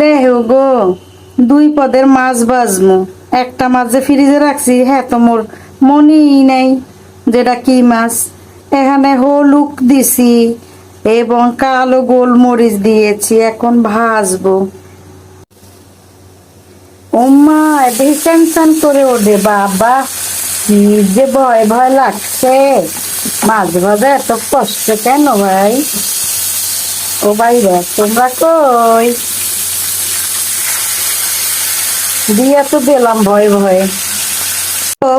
দেহ গো, দুই পদের মাছ বাজমু। একটা মাছ যে ফ্রিজে রাখছি হ্যাঁ তো মোর মনেই নেই যেটা কি মাছ। এখানে হলুক দিছি এবং কালো গোলমরিচ দিয়েছি, এখন ভাজবো। ওমা দেখি টেনশন করে ওঠে, বাবা। কি যে ভয় ভয় লাগছে। মাছ ভাজা এত কষ্ট কেন ভাই? ও বাইরে তোমরা কই? দিয়া তো দিলাম ভয় ভয়ে। তো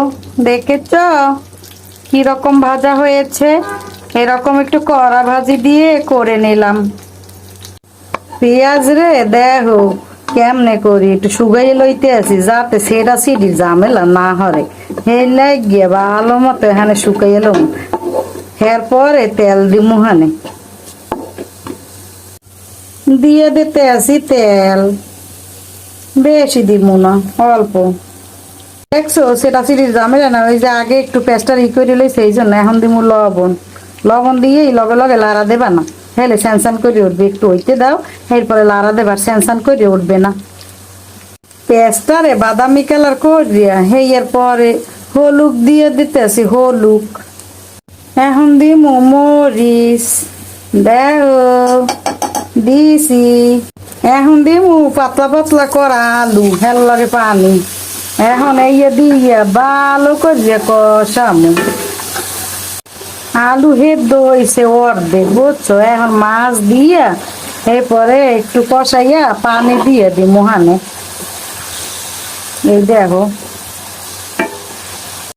দেখেছ কীরকম ভাজা হয়েছে? এরকম একটু কড়া ভাজি দিয়ে করে নিলাম। পেঁয়াজ রে, দেখো কেমনে করি, একটু শুকাই লইতে আছি, যাতে সেটা সিডির ঝামেলা না হরে হে লাগিয়ে ভালো মতো এখানে শুকাই এলাম এর পরে তেল দিমু হানে দিয়ে দিতে আসি তেল। বেশি দিমু না, অল্প। দেখছ, সেটা সিরিজ ঝামেলা না, ওই যে আগে একটু পেস্টার ই করে লই সেই জন্য এখন দিমু লবণ। লবণ দিয়ে লগে লগে লাড়া দেবা না। হেলে স্যানসান করে উঠবে, একটু হইতে দাও, এরপরে লাড়া দেবার স্যানসান করে উঠবে না। পেস্টারে বাদামি কালার করিয়া হেয়ার পরে হলুক দিয়ে দিতেছি, হলুক। এখন দিমু মরিচ দেখো দিছি। এখন দিমু, পাতলা পাতলা করা আলু হেল লাগে পানি। এখন এই দিয়ে ভালো করিয়া কষামু। আলু হেদ্দ হয়েছে অর্ধেক, বুঝছ? এখন মাছ দিয়া এরপরে একটু কষাইয়া পানি দিয়ে দিমু হানে। এই দেখো।